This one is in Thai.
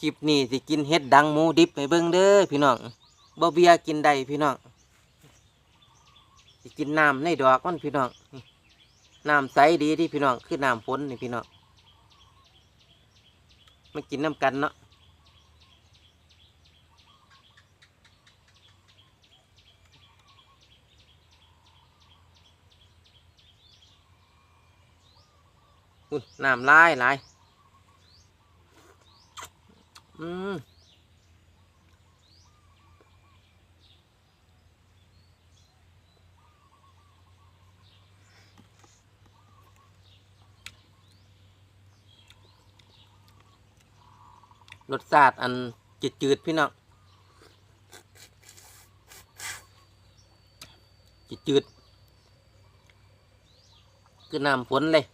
คลิปนี้สิกินเฮ็ดดังหมูดิบให้เบิ่งเด้อพี่น้องบ่เบียกินได้พี่น้องสิกินน้ำในดอกมันพี่น้องน้ำใสดีที่พี่น้องคือน้ำฝนนี่พี่น้องมากินน้ำกันเนาะน้ำลายลาย อืมรสชาติอันจืดๆพี่น้องจืดๆคือน้ำฝนเลย